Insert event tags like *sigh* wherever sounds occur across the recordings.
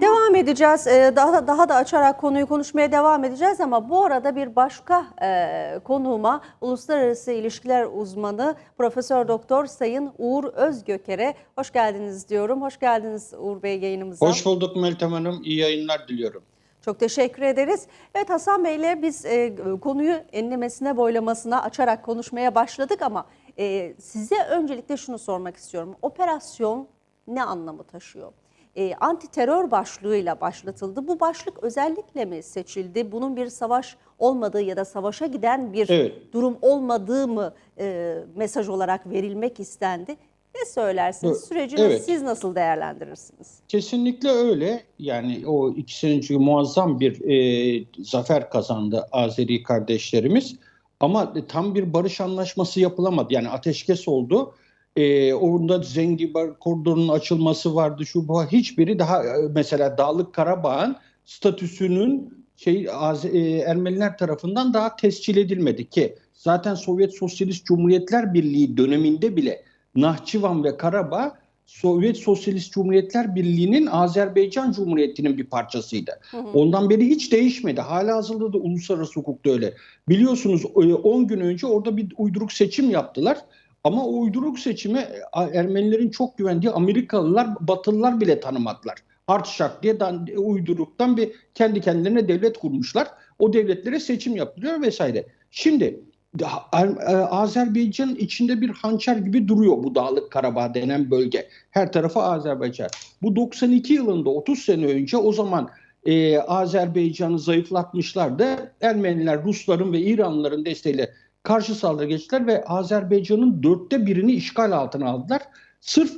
Devam edeceğiz. Ee, Daha daha da açarak konuyu konuşmaya devam edeceğiz ama bu arada bir başka e, konuğuma uluslararası ilişkiler uzmanı Profesör Doktor Sayın Uğur Özgöker'e hoş geldiniz diyorum. Hoş geldiniz Uğur Bey yayınımıza. Hoş bulduk Meltem Hanım. İyi yayınlar diliyorum. Çok teşekkür ederiz. Evet Hasan Bey'le biz e, konuyu enlemesine boylamasına açarak konuşmaya başladık ama e, size öncelikle şunu sormak istiyorum. Operasyon ne anlamı taşıyor? E, anti terör başlığıyla başlatıldı. Bu başlık özellikle mi seçildi? Bunun bir savaş olmadığı ya da savaşa giden bir Evet. durum olmadığı mı e, mesaj olarak verilmek istendi? Ne söylersiniz? Evet. Süreci Evet. siz nasıl değerlendirirsiniz? Kesinlikle öyle. Yani o ikisinin çünkü muazzam bir e, zafer kazandı Azeri kardeşlerimiz. Ama tam bir barış anlaşması yapılamadı. Yani ateşkes oldu. E, orada Zengibar koridorunun açılması vardı. Şu bu hiçbiri daha e, mesela Dağlık Karabağ'ın statüsünün şey e, Ermeniler tarafından daha tescil edilmedi ki zaten Sovyet Sosyalist Cumhuriyetler Birliği döneminde bile Nahçıvan ve Karabağ Sovyet Sosyalist Cumhuriyetler Birliği'nin Azerbaycan Cumhuriyeti'nin bir parçasıydı. Ondan beri hiç değişmedi. Hala hazırda da uluslararası hukukta öyle. Biliyorsunuz e, 10 gün önce orada bir uyduruk seçim yaptılar. Ama o uyduruk seçimi e, Ermenilerin çok güvendiği Amerikalılar, Batılılar bile tanımadılar. Artşak diye dan- uyduruktan bir kendi kendilerine devlet kurmuşlar. O devletlere seçim yapılıyor vesaire. Şimdi e, Azerbaycan'ın içinde bir hançer gibi duruyor bu Dağlık Karabağ denen bölge. Her tarafı Azerbaycan. Bu 92 yılında 30 sene önce o zaman e, Azerbaycan'ı zayıflatmışlardı. Ermeniler Rusların ve İranlıların desteğiyle karşı saldırı geçtiler ve Azerbaycan'ın dörtte birini işgal altına aldılar. Sırf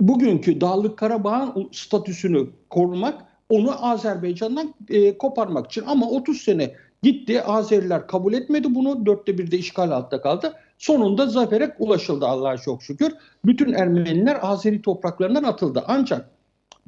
bugünkü Dağlık Karabağ'ın statüsünü korumak, onu Azerbaycan'dan e, koparmak için. Ama 30 sene gitti, Azeriler kabul etmedi bunu, dörtte bir de işgal altında kaldı. Sonunda zafere ulaşıldı Allah'a çok şükür. Bütün Ermeniler Azeri topraklarından atıldı. Ancak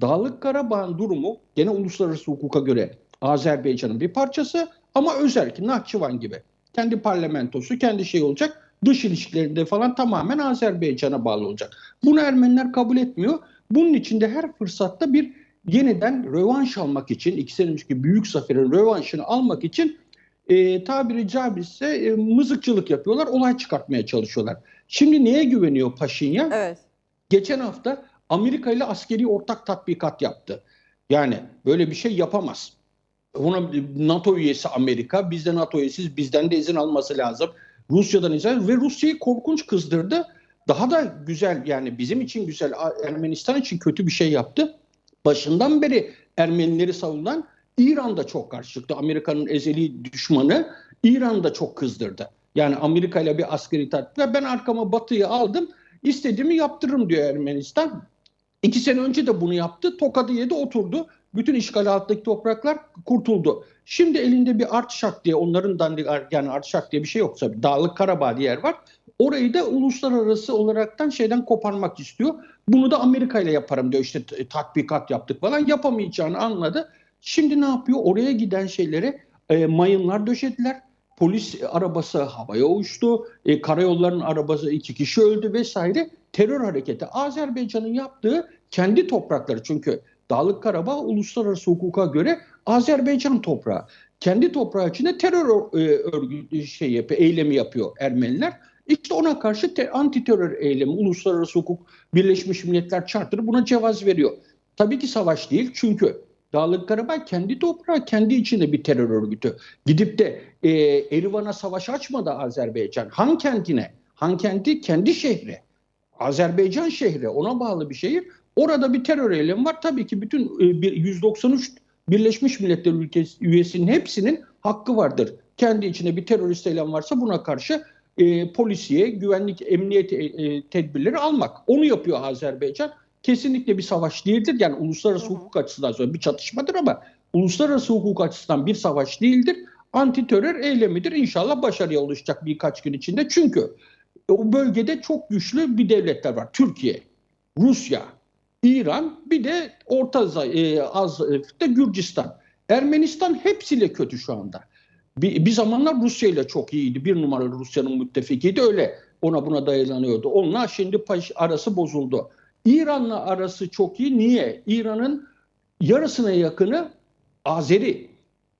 Dağlık Karabağ'ın durumu gene uluslararası hukuka göre Azerbaycan'ın bir parçası ama özel ki Nahçıvan gibi. Kendi parlamentosu, kendi şey olacak. Dış ilişkilerinde falan tamamen Azerbaycan'a bağlı olacak. Bunu Ermeniler kabul etmiyor. Bunun için de her fırsatta bir yeniden rövanş almak için, iki sene önceki büyük zaferin rövanşını almak için e, tabiri caizse e, mızıkçılık yapıyorlar, olay çıkartmaya çalışıyorlar. Şimdi neye güveniyor Paşinyan? Evet. Geçen hafta Amerika ile askeri ortak tatbikat yaptı. Yani böyle bir şey yapamaz. Ona NATO üyesi Amerika, biz de NATO üyesiyiz, bizden de izin alması lazım. Rusya'dan izin ve Rusya'yı korkunç kızdırdı. Daha da güzel yani bizim için güzel, Ermenistan için kötü bir şey yaptı. Başından beri Ermenileri savunan İran da çok karşı çıktı. Amerika'nın ezeli düşmanı İran da çok kızdırdı. Yani Amerika ile bir askeri tatbikat. Ben arkama Batı'yı aldım. İstediğimi yaptırırım diyor Ermenistan. İki sene önce de bunu yaptı. Tokadı yedi oturdu. Bütün işgal altındaki topraklar kurtuldu. Şimdi elinde bir Artşak diye onların dandik yani Artşak diye bir şey yoksa Dağlık Karabağ diye yer var. Orayı da uluslararası olaraktan şeyden koparmak istiyor. Bunu da Amerika ile yaparım diyor. İşte tatbikat yaptık falan. Yapamayacağını anladı. Şimdi ne yapıyor? Oraya giden şeyleri e, mayınlar döşediler. Polis arabası havaya uçtu. E, karayolların arabası iki kişi öldü vesaire. Terör hareketi. Azerbaycan'ın yaptığı kendi toprakları çünkü Dağlık Karabağ uluslararası hukuka göre Azerbaycan toprağı. Kendi toprağı içinde terör e, örgütü şey yapıyor, eylemi yapıyor Ermeniler. İşte ona karşı te, anti terör eylemi uluslararası hukuk Birleşmiş Milletler Charter'ı buna cevaz veriyor. Tabii ki savaş değil çünkü Dağlık Karabağ kendi toprağı, kendi içinde bir terör örgütü. Gidip de e, Erivan'a savaş açmadı Azerbaycan. Han kentine, Han kenti kendi şehri. Azerbaycan şehri, ona bağlı bir şehir. Orada bir terör eylemi var. Tabii ki bütün e, bir 193 Birleşmiş Milletler ülkesi üyesinin hepsinin hakkı vardır. Kendi içinde bir terörist eylem varsa buna karşı e, polisiye, güvenlik, emniyet e, e, tedbirleri almak. Onu yapıyor Azerbaycan. Kesinlikle bir savaş değildir. Yani uluslararası Hı hı. hukuk açısından sonra bir çatışmadır ama uluslararası hukuk açısından bir savaş değildir. Anti terör eylemidir. İnşallah başarıya ulaşacak birkaç gün içinde. Çünkü o bölgede çok güçlü bir devletler var. Türkiye, Rusya, İran bir de Orta Zay- e, Azıf'ta Gürcistan. Ermenistan hepsiyle kötü şu anda. Bir, bir zamanlar Rusya ile çok iyiydi. Bir numaralı Rusya'nın müttefikiydi. Öyle ona buna dayanıyordu. Onunla şimdi paş, arası bozuldu. İran'la arası çok iyi. Niye? İran'ın yarısına yakını Azeri.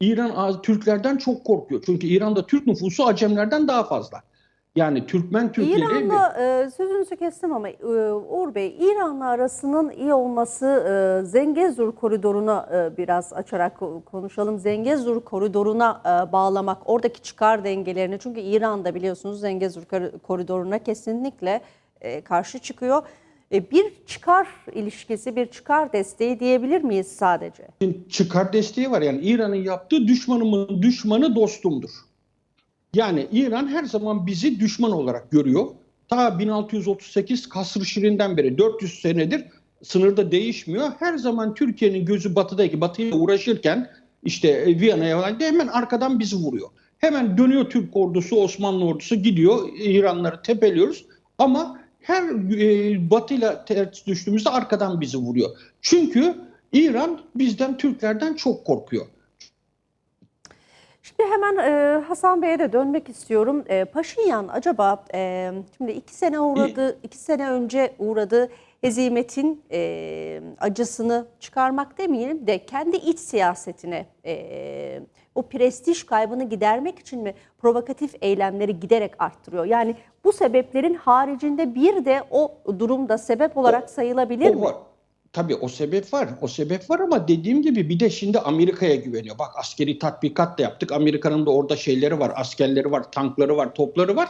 İran Az- Türklerden çok korkuyor. Çünkü İran'da Türk nüfusu Acemlerden daha fazla. Yani Türkmen Türkleri İran'la e, sözünüzü kestim ama e, Uğur Bey, İran'la arasının iyi olması e, Zengezur koridoruna e, biraz açarak ko- konuşalım. Zengezur koridoruna e, bağlamak, oradaki çıkar dengelerini çünkü İran'da biliyorsunuz Zengezur kor- koridoruna kesinlikle e, karşı çıkıyor. E, bir çıkar ilişkisi, bir çıkar desteği diyebilir miyiz sadece? çıkar desteği var. Yani İran'ın yaptığı düşmanımın düşmanı dostumdur. Yani İran her zaman bizi düşman olarak görüyor. Ta 1638 Kasr-ı Şirin'den beri 400 senedir sınırda değişmiyor. Her zaman Türkiye'nin gözü batıdaki batıyla uğraşırken işte e, Viyana'ya falan de hemen arkadan bizi vuruyor. Hemen dönüyor Türk ordusu, Osmanlı ordusu gidiyor. İranları tepeliyoruz. Ama her e, batıyla ters düştüğümüzde arkadan bizi vuruyor. Çünkü İran bizden Türklerden çok korkuyor. Şimdi hemen e, Hasan Bey'e de dönmek istiyorum. E, Paşinyan acaba e, şimdi iki sene uğradı, iki sene önce uğradığı hezimetin e, acısını çıkarmak demeyelim de kendi iç siyasetine e, o prestij kaybını gidermek için mi provokatif eylemleri giderek arttırıyor? Yani bu sebeplerin haricinde bir de o durumda sebep olarak sayılabilir O mi? var. Tabii o sebep var. O sebep var ama dediğim gibi bir de şimdi Amerika'ya güveniyor. Bak askeri tatbikat da yaptık. Amerika'nın da orada şeyleri var, askerleri var, tankları var, topları var.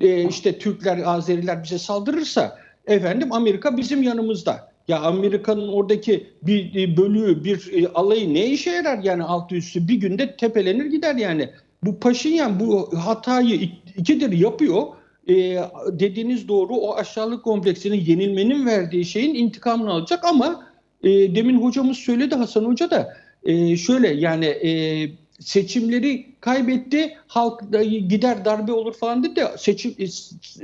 Ee, işte Türkler, Azeriler bize saldırırsa efendim Amerika bizim yanımızda. Ya Amerika'nın oradaki bir e, bölüğü, bir e, alayı ne işe yarar yani altı üstü bir günde tepelenir gider yani. Bu Paşinyan bu hatayı ik- ikidir yapıyor. Ee, dediğiniz doğru o aşağılık kompleksinin yenilmenin verdiği şeyin intikamını alacak ama e, demin hocamız söyledi Hasan Hoca da e, şöyle yani e, seçimleri kaybetti halk da gider darbe olur falan dedi de seçim e,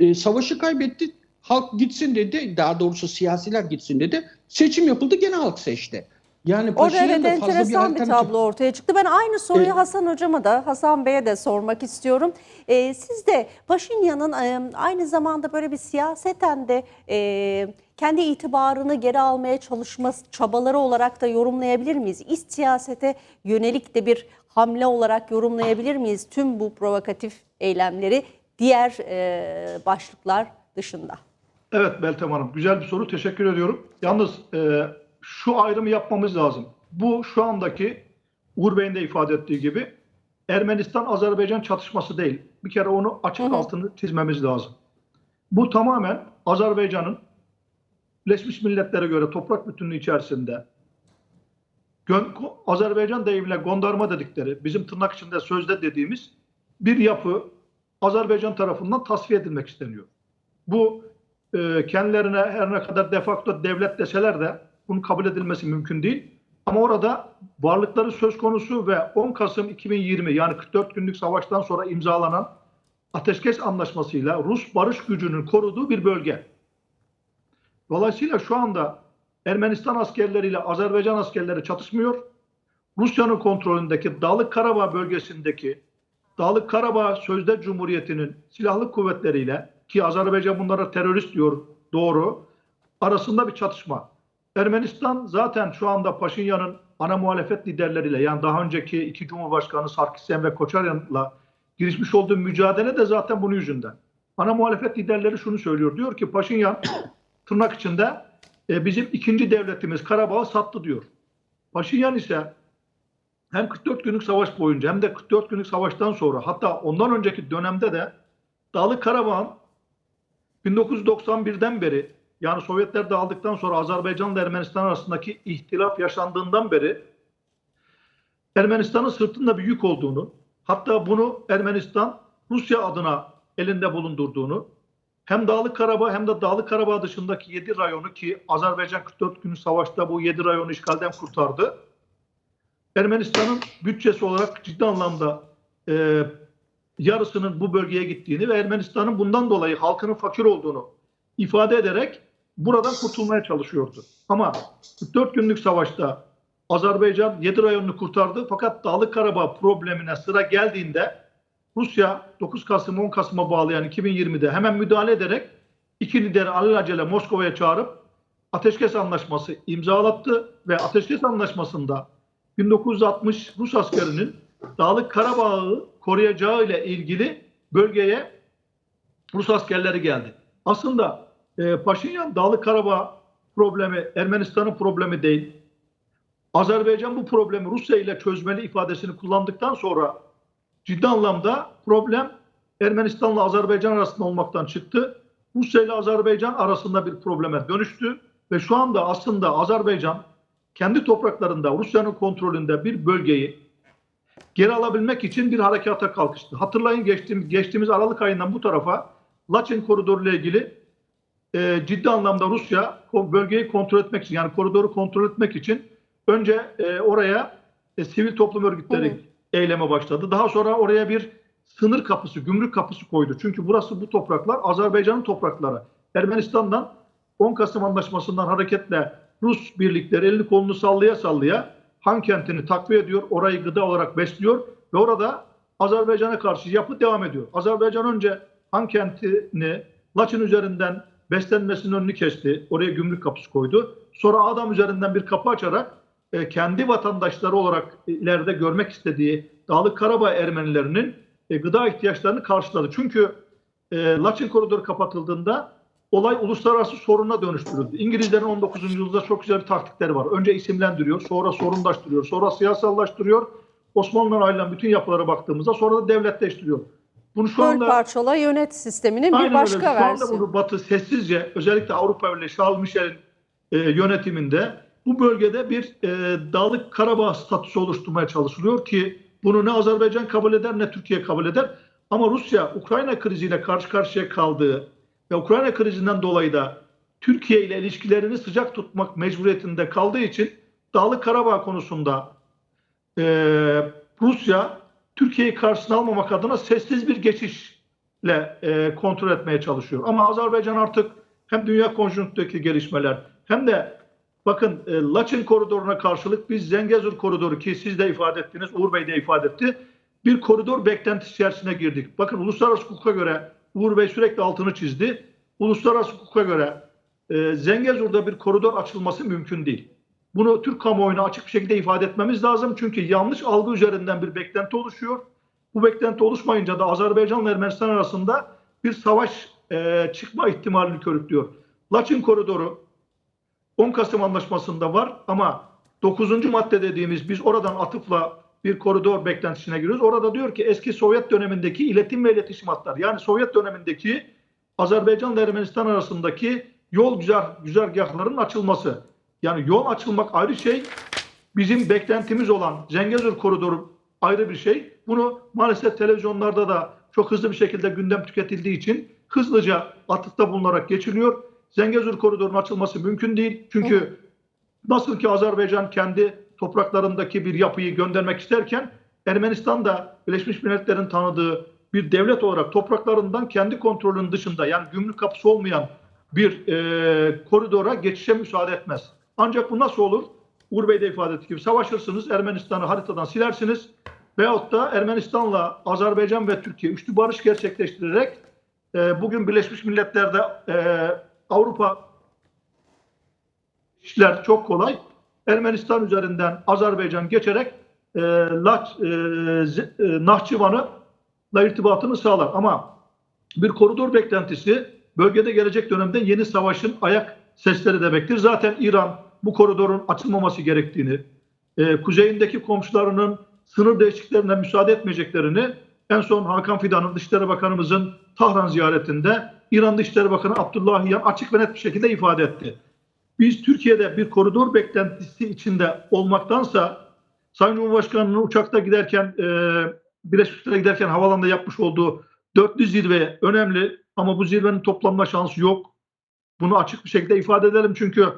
e, savaşı kaybetti halk gitsin dedi daha doğrusu siyasiler gitsin dedi seçim yapıldı gene halk seçti. Yani Orada evet bir enteresan bir, alternatif- tablo ortaya çıktı. Ben aynı soruyu Evet. Hasan Hocam'a da Hasan Bey'e de sormak istiyorum. Ee, siz de Paşinyan'ın e, aynı zamanda böyle bir siyaseten de e, kendi itibarını geri almaya çalışması çabaları olarak da yorumlayabilir miyiz? İç siyasete yönelik de bir hamle olarak yorumlayabilir miyiz tüm bu provokatif eylemleri diğer e, başlıklar dışında? Evet Meltem Hanım, güzel bir soru. Teşekkür ediyorum. Yalnız e, şu ayrımı yapmamız lazım. Bu şu andaki Uğur Bey'in de ifade ettiği gibi Ermenistan-Azerbaycan çatışması değil. Bir kere onu açık altını çizmemiz lazım. Bu tamamen Azerbaycan'ın Birleşmiş Milletler'e göre toprak bütünlüğü içerisinde Azerbaycan deyimiyle gondarma dedikleri, bizim tırnak içinde sözde dediğimiz bir yapı Azerbaycan tarafından tasfiye edilmek isteniyor. Bu e, kendilerine her ne kadar defakto devlet deseler de bunun kabul edilmesi mümkün değil. Ama orada varlıkları söz konusu ve 10 Kasım 2020 yani 44 günlük savaştan sonra imzalanan ateşkes anlaşmasıyla Rus barış gücünün koruduğu bir bölge. Dolayısıyla şu anda Ermenistan askerleriyle Azerbaycan askerleri çatışmıyor. Rusya'nın kontrolündeki Dağlık Karabağ bölgesindeki Dağlık Karabağ Sözde Cumhuriyeti'nin silahlı kuvvetleriyle ki Azerbaycan bunlara terörist diyor doğru arasında bir çatışma. Ermenistan zaten şu anda Paşinyan'ın ana muhalefet liderleriyle yani daha önceki iki Cumhurbaşkanı Sarkisyan ve Koçaryan'la girişmiş olduğu mücadele de zaten bunun yüzünden. Ana muhalefet liderleri şunu söylüyor. Diyor ki Paşinyan *coughs* tırnak içinde "E, bizim ikinci devletimiz Karabağ'ı sattı diyor. Paşinyan ise hem 44 günlük savaş boyunca hem de 44 günlük savaştan sonra hatta ondan önceki dönemde de Dağlık Karabağ'ın 1991'den beri yani Sovyetler dağıldıktan sonra Azerbaycan ile Ermenistan arasındaki ihtilaf yaşandığından beri Ermenistan'ın sırtında bir yük olduğunu hatta bunu Ermenistan Rusya adına elinde bulundurduğunu hem Dağlık Karabağ hem de Dağlık Karabağ dışındaki 7 rayonu ki Azerbaycan 44 günlük savaşta bu 7 rayonu işgalden kurtardı. Ermenistan'ın bütçesi olarak ciddi anlamda e, yarısının bu bölgeye gittiğini ve Ermenistan'ın bundan dolayı halkının fakir olduğunu ifade ederek buradan kurtulmaya çalışıyordu. Ama 44 günlük savaşta Azerbaycan 7 rayonunu kurtardı fakat Dağlık Karabağ problemine sıra geldiğinde Rusya 9 Kasım 10 Kasım'a bağlayan 2020'de hemen müdahale ederek iki lideri alelacele Moskova'ya çağırıp ateşkes anlaşması imzalattı ve ateşkes anlaşmasında 1960 Rus askerinin Dağlık Karabağ'ı koruyacağı ile ilgili bölgeye Rus askerleri geldi. Aslında e, Paşinyan Dağlık Karabağ problemi Ermenistan'ın problemi değil. Azerbaycan bu problemi Rusya ile çözmeli ifadesini kullandıktan sonra ciddi anlamda problem Ermenistan'la Azerbaycan arasında olmaktan çıktı. Rusya ile Azerbaycan arasında bir probleme dönüştü ve şu anda aslında Azerbaycan kendi topraklarında Rusya'nın kontrolünde bir bölgeyi geri alabilmek için bir harekata kalkıştı. Hatırlayın geçtiğimiz, geçtiğimiz Aralık ayından bu tarafa Laçin koridoru ile ilgili e, ciddi anlamda Rusya bölgeyi kontrol etmek için yani koridoru kontrol etmek için önce e, oraya e, sivil toplum örgütleri hı. eyleme başladı. Daha sonra oraya bir sınır kapısı, gümrük kapısı koydu. Çünkü burası bu topraklar Azerbaycan'ın toprakları. Ermenistan'dan 10 Kasım Anlaşması'ndan hareketle Rus birlikleri elini kolunu sallaya sallaya Han kentini takviye ediyor, orayı gıda olarak besliyor ve orada Azerbaycan'a karşı yapı devam ediyor. Azerbaycan önce Han kentini Laçin üzerinden beslenmesinin önünü kesti. Oraya gümrük kapısı koydu. Sonra adam üzerinden bir kapı açarak e, kendi vatandaşları olarak ileride görmek istediği Dağlık Karabağ Ermenilerinin e, gıda ihtiyaçlarını karşıladı. Çünkü e, Laçin koridoru kapatıldığında olay uluslararası soruna dönüştürüldü. İngilizlerin 19. yüzyılda çok güzel bir taktikleri var. Önce isimlendiriyor, sonra sorunlaştırıyor, sonra siyasallaştırıyor. Osmanlı'dan ayrılan bütün yapılara baktığımızda sonra da devletleştiriyor. Bunu şu anda parçala yönet sisteminin bir başka öyle. Şu anda versiyonu. bunu Batı sessizce özellikle Avrupa Birliği Charles Michel'in e, yönetiminde bu bölgede bir e, Dağlık Karabağ statüsü oluşturmaya çalışılıyor ki bunu ne Azerbaycan kabul eder ne Türkiye kabul eder. Ama Rusya Ukrayna kriziyle karşı karşıya kaldığı ve Ukrayna krizinden dolayı da Türkiye ile ilişkilerini sıcak tutmak mecburiyetinde kaldığı için Dağlık Karabağ konusunda e, Rusya Türkiye'yi karşısına almamak adına sessiz bir geçişle e, kontrol etmeye çalışıyor. Ama Azerbaycan artık hem dünya konjonktüründeki gelişmeler hem de bakın e, Laçin koridoruna karşılık biz Zengezur koridoru ki siz de ifade ettiniz, Uğur Bey de ifade etti. Bir koridor beklentisi içerisine girdik. Bakın uluslararası hukuka göre Uğur Bey sürekli altını çizdi. Uluslararası hukuka göre e, Zengezur'da bir koridor açılması mümkün değil. Bunu Türk kamuoyuna açık bir şekilde ifade etmemiz lazım. Çünkü yanlış algı üzerinden bir beklenti oluşuyor. Bu beklenti oluşmayınca da Azerbaycan ve Ermenistan arasında bir savaş e, çıkma ihtimalini körüklüyor. Laçin koridoru 10 Kasım Anlaşması'nda var ama 9. madde dediğimiz biz oradan atıfla bir koridor beklentisine giriyoruz. Orada diyor ki eski Sovyet dönemindeki iletim ve iletişim hatları yani Sovyet dönemindeki Azerbaycan ile Ermenistan arasındaki yol güzel güzergahların açılması. Yani yol açılmak ayrı şey. Bizim beklentimiz olan Zengezur koridoru ayrı bir şey. Bunu maalesef televizyonlarda da çok hızlı bir şekilde gündem tüketildiği için hızlıca atıfta bulunarak geçiliyor. Zengezur koridorunun açılması mümkün değil. Çünkü nasıl ki Azerbaycan kendi topraklarındaki bir yapıyı göndermek isterken Ermenistan da Birleşmiş Milletler'in tanıdığı bir devlet olarak topraklarından kendi kontrolünün dışında yani gümrük kapısı olmayan bir e, koridora geçişe müsaade etmez. Ancak bu nasıl olur? Uğur Bey de ifade ettiği gibi savaşırsınız, Ermenistan'ı haritadan silersiniz veyahut da Ermenistan'la Azerbaycan ve Türkiye üçlü barış gerçekleştirerek e, bugün Birleşmiş Milletler'de e, Avrupa işler çok kolay. Ermenistan üzerinden Azerbaycan geçerek e, Laç, e, e, Nahçıvan'la irtibatını sağlar. Ama bir koridor beklentisi bölgede gelecek dönemde yeni savaşın ayak sesleri demektir. Zaten İran bu koridorun açılmaması gerektiğini, e, kuzeyindeki komşularının sınır değişikliklerine müsaade etmeyeceklerini en son Hakan Fidan'ın Dışişleri Bakanımızın Tahran ziyaretinde İran Dışişleri Bakanı Abdullahiyan açık ve net bir şekilde ifade etti. Biz Türkiye'de bir koridor beklentisi içinde olmaktansa Sayın Cumhurbaşkanı'nın uçakta giderken e, Birleşmiş Milletler'e giderken havalanda yapmış olduğu dörtlü zirve önemli ama bu zirvenin toplanma şansı yok. Bunu açık bir şekilde ifade edelim çünkü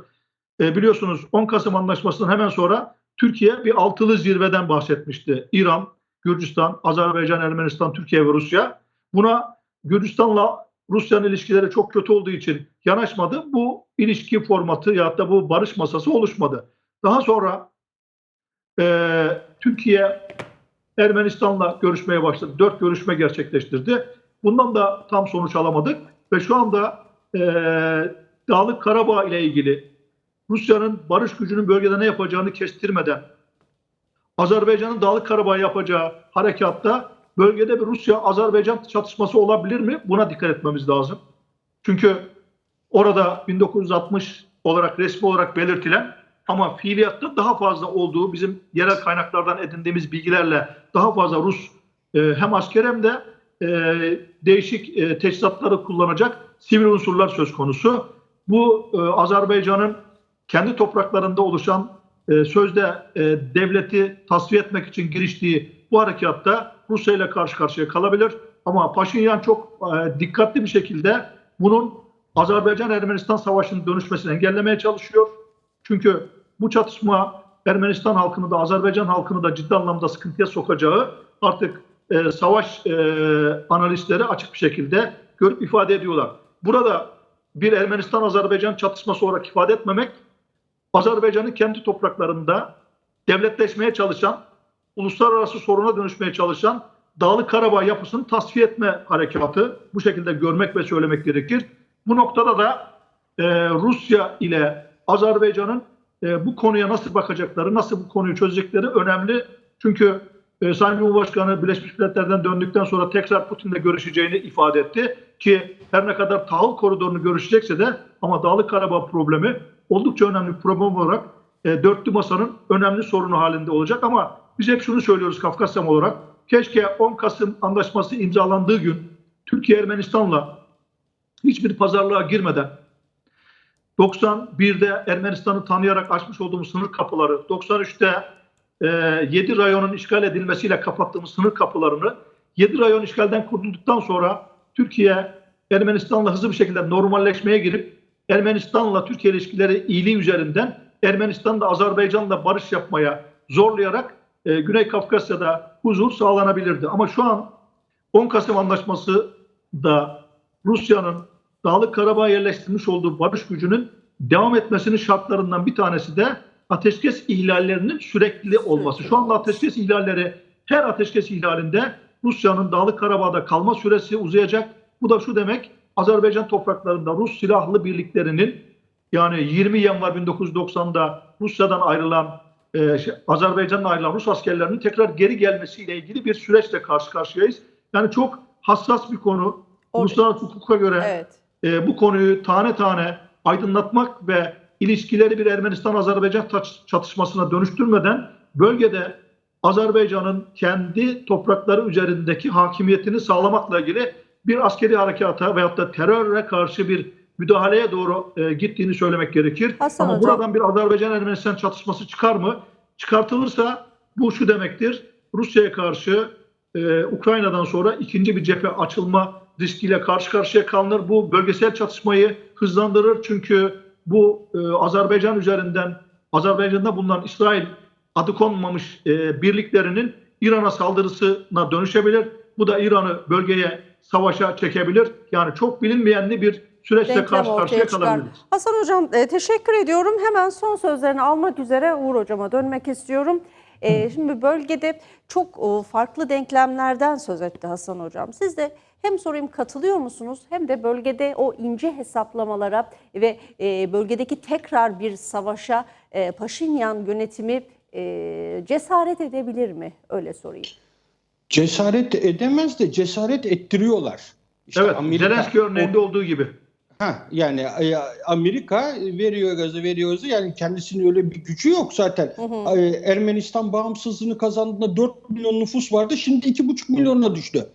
e, biliyorsunuz 10 Kasım Anlaşması'ndan hemen sonra Türkiye bir altılı zirveden bahsetmişti. İran, Gürcistan, Azerbaycan, Ermenistan, Türkiye ve Rusya. Buna Gürcistan'la Rusya'nın ilişkileri çok kötü olduğu için yanaşmadı. Bu ilişki formatı ya da bu barış masası oluşmadı. Daha sonra e, Türkiye Ermenistan'la görüşmeye başladı. Dört görüşme gerçekleştirdi. Bundan da tam sonuç alamadık ve şu anda e, Dağlık Karabağ ile ilgili Rusya'nın barış gücünün bölgede ne yapacağını kestirmeden Azerbaycan'ın Dağlık Karabağ yapacağı harekatta bölgede bir Rusya-Azerbaycan çatışması olabilir mi? Buna dikkat etmemiz lazım. Çünkü orada 1960 olarak resmi olarak belirtilen ama fiiliyatta daha fazla olduğu bizim yerel kaynaklardan edindiğimiz bilgilerle daha fazla Rus e, hem asker hem de e, değişik e, teçhizatları kullanacak sivil unsurlar söz konusu. Bu e, Azerbaycan'ın kendi topraklarında oluşan e, sözde e, devleti tasfiye etmek için giriştiği bu harekatta Rusya ile karşı karşıya kalabilir. Ama Paşinyan çok e, dikkatli bir şekilde bunun Azerbaycan-Ermenistan savaşının dönüşmesini engellemeye çalışıyor. Çünkü bu çatışma Ermenistan halkını da Azerbaycan halkını da ciddi anlamda sıkıntıya sokacağı artık e, savaş e, analistleri açık bir şekilde görüp ifade ediyorlar. Burada bir Ermenistan-Azerbaycan çatışması olarak ifade etmemek Azerbaycan'ın kendi topraklarında devletleşmeye çalışan, uluslararası soruna dönüşmeye çalışan Dağlık Karabağ yapısını tasfiye etme harekatı bu şekilde görmek ve söylemek gerekir. Bu noktada da e, Rusya ile Azerbaycan'ın e, bu konuya nasıl bakacakları, nasıl bu konuyu çözecekleri önemli. Çünkü e, Sayın Cumhurbaşkanı Birleşmiş Milletler'den döndükten sonra tekrar Putin'le görüşeceğini ifade etti. Ki her ne kadar tahıl koridorunu görüşecekse de ama Dağlık Karabağ problemi oldukça önemli bir problem olarak e, dörtlü masanın önemli sorunu halinde olacak. Ama biz hep şunu söylüyoruz Kafkasya olarak. Keşke 10 Kasım anlaşması imzalandığı gün Türkiye Ermenistan'la hiçbir pazarlığa girmeden 91'de Ermenistan'ı tanıyarak açmış olduğumuz sınır kapıları, 93'te e, 7 rayonun işgal edilmesiyle kapattığımız sınır kapılarını 7 rayon işgalden kurtulduktan sonra Türkiye Ermenistan'la hızlı bir şekilde normalleşmeye girip Ermenistan'la Türkiye ilişkileri iyiliği üzerinden Ermenistan'da Azerbaycan'la barış yapmaya zorlayarak e, Güney Kafkasya'da huzur sağlanabilirdi. Ama şu an 10 Kasım Anlaşması da Rusya'nın Dağlık Karabağ'a yerleştirmiş olduğu barış gücünün devam etmesinin şartlarından bir tanesi de ateşkes ihlallerinin sürekli olması. Şu anda ateşkes ihlalleri her ateşkes ihlalinde Rusya'nın Dağlık Karabağ'da kalma süresi uzayacak. Bu da şu demek Azerbaycan topraklarında Rus silahlı birliklerinin yani 20 Yanvar 1990'da Rusya'dan ayrılan e, şey, Azerbaycan'dan ayrılan Rus askerlerinin tekrar geri gelmesiyle ilgili bir süreçle karşı karşıyayız. Yani çok hassas bir konu. Uluslararası hukuka göre Evet. e, bu konuyu tane tane aydınlatmak ve ilişkileri bir Ermenistan-Azerbaycan çatışmasına dönüştürmeden bölgede Azerbaycan'ın kendi toprakları üzerindeki hakimiyetini sağlamakla ilgili bir askeri harekata veyahut da teröre karşı bir müdahaleye doğru e, gittiğini söylemek gerekir. Hasan Ama Hocam. buradan bir Azerbaycan-Ermenistan çatışması çıkar mı? Çıkartılırsa bu şu demektir. Rusya'ya karşı e, Ukrayna'dan sonra ikinci bir cephe açılma riskiyle karşı karşıya kalınır. Bu bölgesel çatışmayı hızlandırır. Çünkü bu e, Azerbaycan üzerinden Azerbaycan'da bulunan İsrail adı konmamış e, birliklerinin İran'a saldırısına dönüşebilir. Bu da İran'ı bölgeye savaşa çekebilir. Yani çok bilinmeyenli bir süreçle denklem karşı karşıya kalabiliriz. Hasan Hocam e, teşekkür ediyorum. Hemen son sözlerini almak üzere Uğur Hocam'a dönmek istiyorum. E, şimdi bölgede çok o, farklı denklemlerden söz etti Hasan Hocam. Siz de hem sorayım katılıyor musunuz hem de bölgede o ince hesaplamalara ve e, bölgedeki tekrar bir savaşa e, Paşinyan yönetimi e, cesaret edebilir mi? Öyle sorayım. Cesaret edemez de cesaret ettiriyorlar. İşte evet, Amerika- Zelenski örneğinde olduğu gibi. Ha, yani e, Amerika veriyor gazı veriyor gazı yani kendisinin öyle bir gücü yok zaten. E, Ermenistan bağımsızlığını kazandığında 4 milyon nüfus vardı şimdi 2,5 milyona düştü.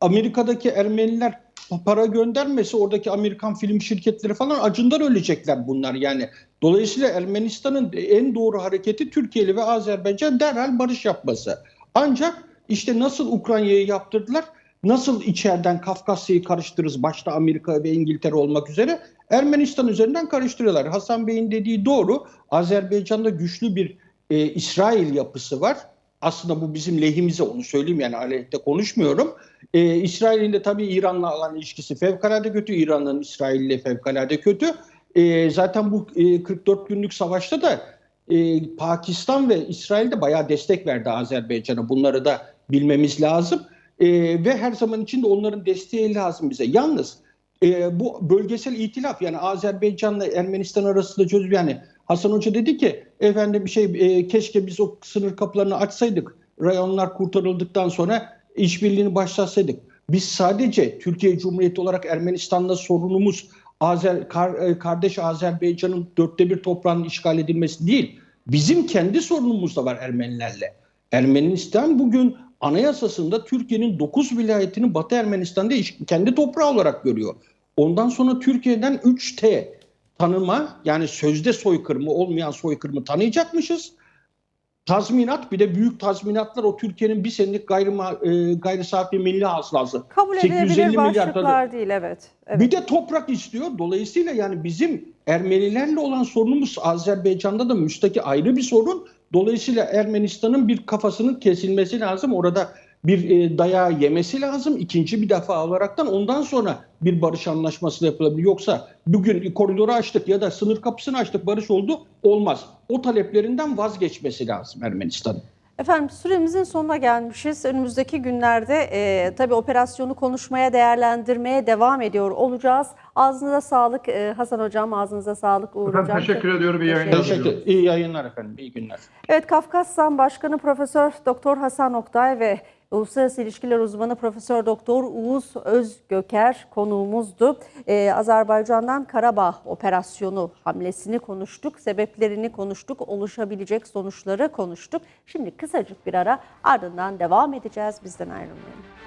Amerika'daki Ermeniler para göndermesi oradaki Amerikan film şirketleri falan acından ölecekler bunlar yani. Dolayısıyla Ermenistan'ın en doğru hareketi Türkiye ve Azerbaycan derhal barış yapması. Ancak işte nasıl Ukrayna'yı yaptırdılar? Nasıl içeriden Kafkasya'yı karıştırırız başta Amerika ve İngiltere olmak üzere Ermenistan üzerinden karıştırıyorlar. Hasan Bey'in dediği doğru. Azerbaycan'da güçlü bir e, İsrail yapısı var. Aslında bu bizim lehimize onu söyleyeyim yani aleyhte konuşmuyorum. E, İsrail'in de tabii İran'la olan ilişkisi fevkalade kötü. İran'ın İsrail'le fevkalade kötü. E, zaten bu e, 44 günlük savaşta da e, Pakistan ve İsrail de bayağı destek verdi Azerbaycan'a. Bunları da bilmemiz lazım. E, ve her zaman için de onların desteği lazım bize. Yalnız e, bu bölgesel itilaf yani Azerbaycan'la Ermenistan arasında çözüm yani Hasan Hoca dedi ki efendim bir şey e, keşke biz o sınır kapılarını açsaydık. Rayonlar kurtarıldıktan sonra işbirliğini başlatsaydık. Biz sadece Türkiye Cumhuriyeti olarak Ermenistan'da sorunumuz Azer, kar- e, kardeş Azerbaycan'ın dörtte bir toprağının işgal edilmesi değil. Bizim kendi sorunumuz da var Ermenilerle. Ermenistan bugün anayasasında Türkiye'nin 9 vilayetini Batı Ermenistan'da kendi toprağı olarak görüyor. Ondan sonra Türkiye'den 3T tanıma yani sözde soykırımı olmayan soykırımı tanıyacakmışız. Tazminat bir de büyük tazminatlar o Türkiye'nin bir senelik gayri, e, gayri safi milli hasılası. Kabul 850 edilebilir milyar başlıklar değil evet. evet. Bir de toprak istiyor. Dolayısıyla yani bizim Ermenilerle olan sorunumuz Azerbaycan'da da müstaki ayrı bir sorun. Dolayısıyla Ermenistan'ın bir kafasının kesilmesi lazım. Orada bir e, dayağı yemesi lazım. İkinci bir defa olaraktan ondan sonra bir barış anlaşması yapılabilir. Yoksa bugün koridoru açtık ya da sınır kapısını açtık barış oldu olmaz. O taleplerinden vazgeçmesi lazım Ermenistan'ın. Efendim süremizin sonuna gelmişiz. Önümüzdeki günlerde e, tabii operasyonu konuşmaya, değerlendirmeye devam ediyor olacağız. Ağzınıza sağlık e, Hasan Hocam, ağzınıza sağlık Uğur Efendim Hocam. teşekkür ediyorum. iyi yayınlar Teşekkür. Teşekkür. İyi yayınlar efendim. İyi günler. Evet Kafkassan Başkanı Profesör Doktor Hasan Oktay ve Uluslararası İlişkiler Uzmanı Profesör Doktor Uğuz Özgöker konuğumuzdu. Ee, Azerbaycan'dan Karabağ operasyonu hamlesini konuştuk, sebeplerini konuştuk, oluşabilecek sonuçları konuştuk. Şimdi kısacık bir ara ardından devam edeceğiz. Bizden ayrılmayın.